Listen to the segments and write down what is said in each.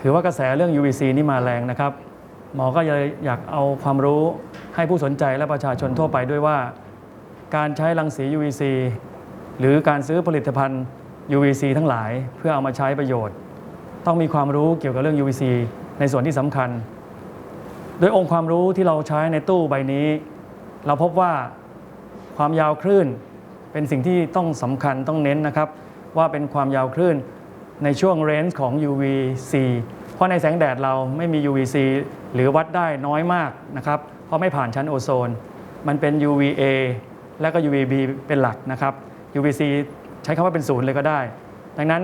ถือว่ากระแสเรื่อง UVC นี่มาแรงนะครับ หมอก็เลยอยากเอาความรู้ให้ผู้สนใจและประชาชนทั่วไปด้วยว่า การใช้รังสี UVC หรือการซื้อผลิตภัณฑ์ UVC ทั้งหลายเพื่อเอามาใช้ประโยชน์ ต้องมีความรู้เกี่ยวกับเรื่อง UVC ในส่วนที่สำคัญ โดยองค์ความรู้ที่เราใช้ในตู้ใบนี้ เราพบว่าความยาวคลื่น เป็นสิ่งที่ต้องสำคัญต้องเน้นนะครับ ว่าเป็นความยาวคลื่น ในช่วงเรนจ์ของ UVC เพราะในแสงแดดเราไม่มี UVC หรือวัดได้น้อยมากนะครับ เพราะไม่ผ่านชั้นโอโซน มันเป็น UVA และก็ UVB เป็นหลักนะครับ UVC ใช้คำว่าเป็นศูนย์เลยก็ได้ ดังนั้น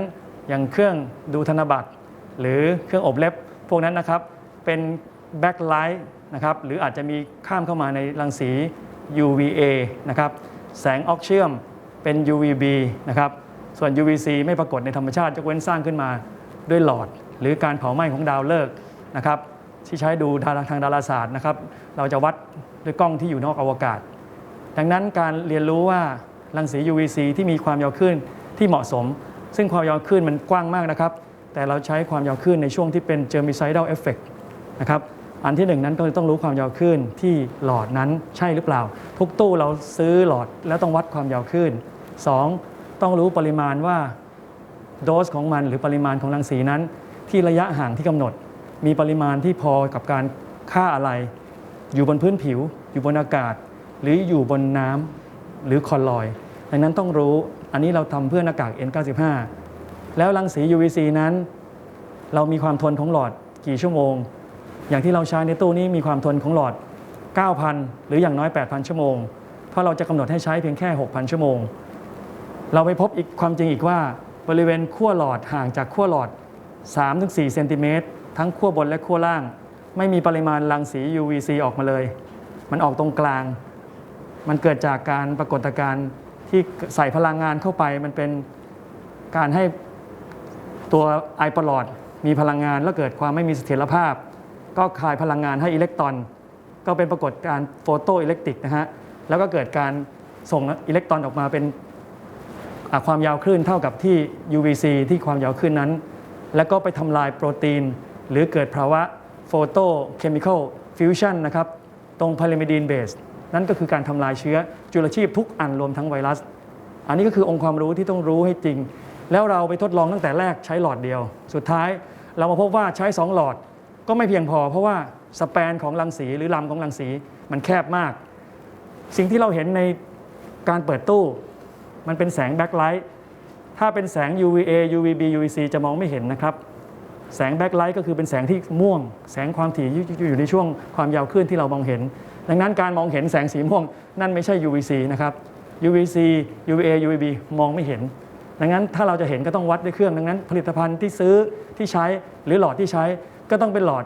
อย่างเครื่องดูธนบัตร หรือเครื่องอบเล็บ พวกนั้นนะครับ เป็นแบ็คไลท์นะครับหรืออาจจะมีข้ามเข้ามาในรังสี UVA นะครับแสงออกเชื่อมเป็น UVB นะครับ ส่วน UVC ไม่ปรากฏในธรรมชาติยกเว้นสร้างขึ้นมาด้วยหลอด หรือการเผาไหม้ของดาวฤกษ์นะครับที่ใช้ดูทางดาราศาสตร์นะครับเราจะวัดด้วยกล้องที่อยู่นอกอวกาศ ดังนั้นการเรียนรู้ว่ารังสี UVC ที่มีความยาวคลื่นที่เหมาะสม ซึ่งความยาวคลื่นมันกว้างมากนะครับ แต่เราใช้ความยาวคลื่นในช่วงที่เป็น germicidal effect นะครับอันที่หนึ่งนั้นก็ต้องรู้ความยาวคลื่นที่หลอดนั้นใช่หรือเปล่า ทุกตู้เราซื้อหลอดแล้วต้องวัดความยาวคลื่นสอง ต้องรู้ปริมาณว่าโดสของมันหรือปริมาณของรังสีนั้น ที่ระยะห่างที่กำหนด มีปริมาณที่พอกับการฆ่าอะไร อยู่บนพื้นผิว อยู่บนอากาศ หรืออยู่บนน้ำหรือคอลลอยด์ดังนั้นต้องรู้อันนี้เราทำเพื่อหน้ากาก N95 แล้วรังสี UVC นั้น เรามีความทนของหลอดกี่ชั่วโมง อย่างที่เราใช้ในตู้นี้มีความทนของหลอด 9,000 หรืออย่างน้อย 8,000 ชั่วโมง เพราะเราจะกำหนดให้ใช้เพียงแค่ 6,000 ชั่วโมง เราไปพบอีกความจริงอีกว่า บริเวณขั้วหลอดห่างจากขั้วหลอด 3-4เซนติเมตรทั้งขั้วบนและขั้วล่าง ไม่มีปริมาณรังสี UVC ออกมาเลย มันออกตรงกลาง มันเกิดจากการปรากฏการณ์ที่ใส่พลังงานเข้าไป มันเป็นการให้ตัวไอปลอดมีพลังงานแล้วเกิดความไม่มีเสถียรภาพ ก็คายพลังงานให้อิเล็กตรอน ก็เป็นปรากฏการณ์โฟโตอิเล็กตริกนะฮะแล้วก็เกิดการส่งอิเล็กตรอนออกมาเป็น ความยาวคลื่นเท่ากับที่ UVC ที่ความยาวคลื่นนั้น แล้วก็ไปทำลายโปรตีน หรือเกิดภาวะโฟโตเคมีคอลฟิวชันนะครับตรงพารามิดีนเบสนั่นก็คือการทำลายเชื้อจุลชีพทุกอันรวมทั้งไวรัส อันนี้ก็คือองค์ความรู้ที่ต้องรู้ให้จริง แล้วเราไปทดลองตั้งแต่แรกใช้หลอดเดียว สุดท้ายเรามาพบว่าใช้ 2 หลอดก็ไม่เพียงพอ เพราะว่าสเปนของรังสีหรือลำของรังสีมันแคบมาก สิ่งที่เราเห็นในการเปิดตู้ มันเป็นแสงแบ็คไลท์ถ้าเป็นแสง UVA UVB UVC จะมองไม่เห็นนะครับ แสงแบ็คไลท์ก็คือเป็นแสงที่ม่วง แสงความถี่อยู่ในช่วงความยาวคลื่นที่เรามองเห็น ดังนั้นการมองเห็นแสงสีม่วงนั่นไม่ใช่ UVC นะครับ UVC UVA UVB มองไม่เห็น ดังนั้นถ้าเราจะเห็นก็ต้องวัดด้วยเครื่อง ดังนั้น ผลิตภัณฑ์ที่ซื้อที่ใช้หรือหลอดที่ใช้ก็ต้องเป็นหลอด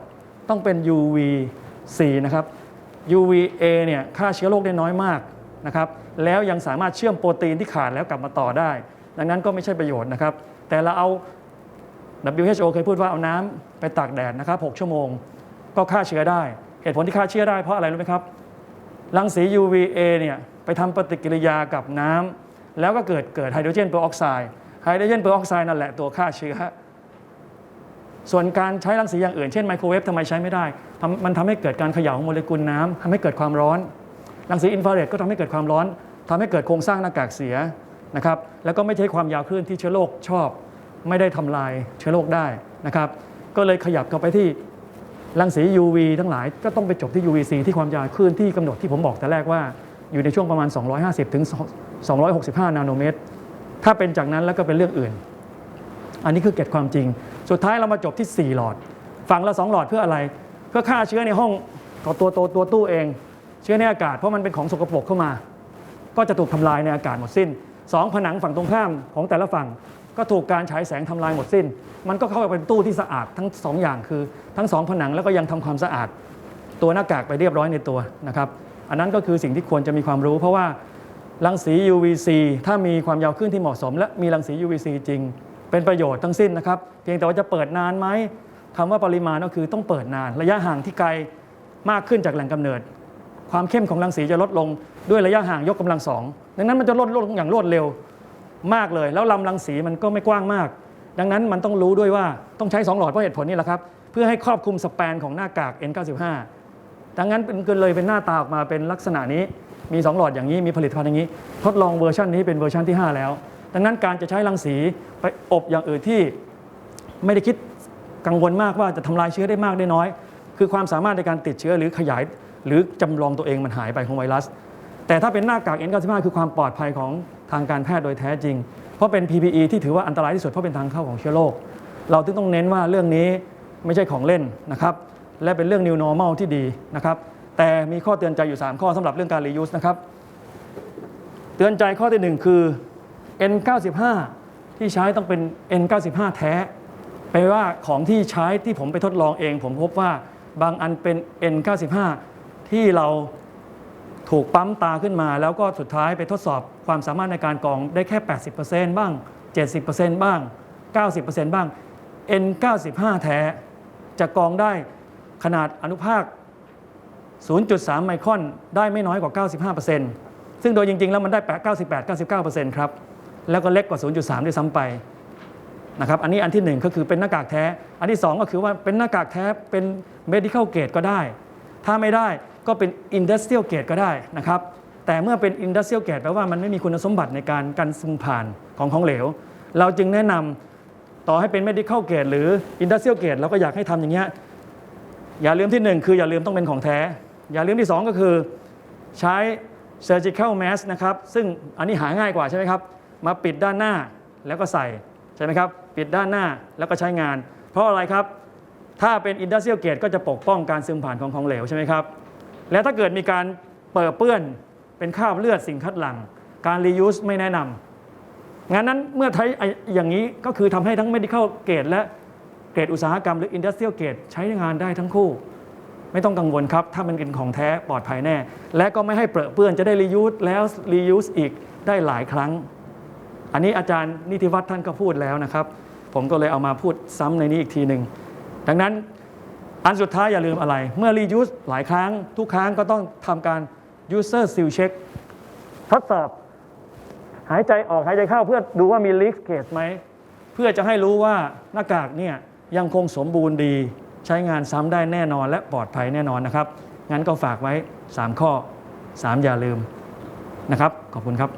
ต้องเป็น UVC นะครับ UVA เนี่ยฆ่าเชื้อโรคได้น้อยมากนะครับ แล้วยังสามารถเชื่อมโปรตีนที่ขาดแล้วกลับมาต่อได้ ดังนั้นก็ไม่ใช่ประโยชน์นะครับ แต่เราเอา WHO เคยพูดว่าเอาน้ำไปตากแดดนะครับ 6 ชั่วโมง ก็ฆ่าเชื้อได้ เหตุผลที่ฆ่าเชื้อได้เพราะอะไรรู้ไหมครับรังสี UVA เนี่ยไปทำปฏิกิริยากับน้ำแล้วก็เกิดเกิดไฮโดรเจนเปอร์ออกไซด์ไฮโดรเจนเปอร์ออกไซด์นั่นแหละตัวฆ่าเชื้อส่วนการใช้รังสีอย่างอื่นเช่นไมโครเวฟทำไมใช้ไม่ได้ มันทำให้เกิดการเขย่าของโมเลกุลน้ำทำให้เกิดความร้อน รังสีอินฟราเรดก็ทำให้เกิดความร้อน ทำให้เกิดโครงสร้างหน้ากากเสียนะครับแล้วก็ไม่ใช่ความยาวคลื่นที่เชื้อโรคชอบ ไม่ได้ทำลายเชื้อโรคได้นะครับก็เลยขยับเข้าไปที่รังสี UV ทั้งหลายก็ต้องไปจบที่ UVC ที่ความยาวคลื่นที่กำหนดที่ผมบอกแต่แรกว่าอยู่ในช่วงประมาณ 250ถึง265 นาโนเมตร ถ้าเป็นจากนั้นแล้วก็เป็นเรื่องอื่น อันนี้คือเก็บความจริง สุดท้ายเรามาจบที่ 4 หลอด ฝั่งละ 2 หลอดเพื่ออะไร เพื่อฆ่าเชื้อในห้องตัวตัวตัวตัวตู้เอง เชื้อในอากาศเพราะมันเป็นของสกปรกเข้ามา ก็จะถูกทำลายในอากาศหมดสิ้นสองผนังฝั่งตรงข้ามของแต่ละฝั่งก็ถูกการฉายแสงทำลายหมดสิ้น มันก็เข้าไปเป็นตู้ที่สะอาดทั้งสองอย่างคือทั้งสองผนังแล้วก็ยังทำความสะอาด ตัวหน้ากากไปเรียบร้อยในตัวนะครับอันนั้นก็คือสิ่งที่ควรจะมีความรู้ เพราะว่ารังสี UVC ถ้ามีความยาวคลื่นที่เหมาะสม และมีรังสี UVC จริง เป็นประโยชน์ทั้งสิ้นนะครับเพียงแต่ว่าจะเปิดนานไหมคำว่าปริมาณก็คือต้องเปิดนาน ระยะห่างที่ไกลมากขึ้นจากแหล่งกำเนิด ความเข้มของรังสีจะลดลงด้วยระยะห่างยกกำลังสองดังนั้นมันจะลดลงอย่างรวดเร็วมากเลย แล้วลำรังสีมันก็ไม่กว้างมาก ดังนั้นมันต้องรู้ด้วยว่าต้องใช้ 2 หลอดเพราะเหตุผลนี่แหละครับเพื่อให้ครอบคลุมสแปนของหน้ากาก N95 ดังนั้นเป็นก็เลยเป็นหน้าตาออกมาเป็นลักษณะนี้มี 2 หลอดอย่างนี้มีผลิตภัณฑ์อย่างนี้ ทดลองเวอร์ชันนี้เป็นเวอร์ชันที่ 5 แล้ว ดังนั้นการจะใช้รังสีไปอบอย่างอื่นที่ไม่ได้คิดกังวลมากว่าจะทำลายเชื้อได้มากได้น้อย คือความสามารถในการติดเชื้อหรือขยาย หรือจำลองตัวเองมันหายไปของไวรัส แต่ถ้าเป็นหน้ากาก N95 คือความปลอดภัยของทางการแพทย์โดยแท้จริง เพราะเป็น PPE ที่ถือว่าอันตรายที่สุดเพราะเป็นทางเข้าของเชื้อโรคเราจึงต้องเน้นว่าเรื่องนี้ไม่ใช่ของเล่นนะครับและเป็นเรื่อง new normal ที่ดีนะครับแต่มีข้อเตือนใจอยู่ 3 ข้อสำหรับเรื่องการ reuse นะครับเตือนใจข้อที่ 1 คือ N95 ที่ใช้ต้องเป็น N95 แท้แปลว่าของที่ใช้ที่ผมไปทดลองเอง ผมพบว่าบางอันเป็น N95 ที่เราถูกปั๊มตาขึ้นมา แล้วก็สุดท้ายไปทดสอบความสามารถในการกองได้แค่ 80%บ้าง 70%บ้าง 90%บ้าง N95 แท้จะกองได้ขนาดอนุภาค 0.3 ไมครอนได้ไม่น้อยกว่า 95%ซึ่งโดยจริง ๆ แล้วมันได้ 98-99%ครับ แล้วก็เล็กกว่า 0.3 ด้วยซ้ำไปนะครับอันนี้อันที่หนึ่งก็คือเป็นหน้ากากแท้ อันที่สองก็คือว่าเป็นหน้ากากแท้เป็น medical grade ก็ได้ ถ้าไม่ได้ก็เป็น industrial grade ก็ได้นะครับแต่เมื่อเป็น industrial grade แปลว่ามันไม่มีคุณสมบัติในการกันซึมผ่านของของเหลว เราจึงแนะนำต่อให้เป็น medical grade หรือ industrial grade เราก็อยากให้ทำอย่างเงี้ยอย่าลืมที่หนึ่งคืออย่าลืมต้องเป็นของแท้ อย่าลืมที่สองก็คือใช้ surgical mask นะครับ ซึ่งอันนี้หาง่ายกว่าใช่ไหมครับ มาปิดด้านหน้าแล้วก็ใส่ใช่ไหมครับ ปิดด้านหน้าแล้วก็ใช้งาน เพราะอะไรครับ ถ้าเป็น industrial grade ก็จะปกป้องการซึมผ่านของของเหลวใช่ไหมครับ และถ้าเกิดมีการเปิดเปื้อนเป็นคราบเลือดสิ่งคัดหลั่งการ reuse ไม่แนะนำงั้นนั้นเมื่อใช้อย่างนี้ก็คือทำให้ทั้ง medical grade และเกรดอุตสาหกรรมหรือ industrial grade ใช้งานได้ทั้งคู่ ไม่ต้องกังวลครับ ถ้ามันเป็นของแท้ปลอดภัยแน่ และก็ไม่ให้เปรอะเปื้อนจะได้ reuse แล้ว reuse อีกได้หลายครั้ง อันนี้อาจารย์นิติวัฒน์ท่านก็พูดแล้วนะครับ ผมก็เลยเอามาพูดซ้ำในนี้อีกทีหนึ่งดังนั้น อันสุดท้ายอย่าลืมอะไร เมื่อ reuse หลายครั้ง ทุกครั้งก็ต้องทำการ user seal check ทดสอบ หายใจออกหายใจเข้าเพื่อดูว่ามี leak case ไหม เพื่อจะให้รู้ว่าหน้ากากเนี่ยยังคงสมบูรณ์ดีใช้งานซ้ำได้แน่นอนและปลอดภัยแน่นอนนะครับ งั้นก็ฝากไว้ 3 ข้อ 3 อย่าลืมนะครับ ขอบคุณครับ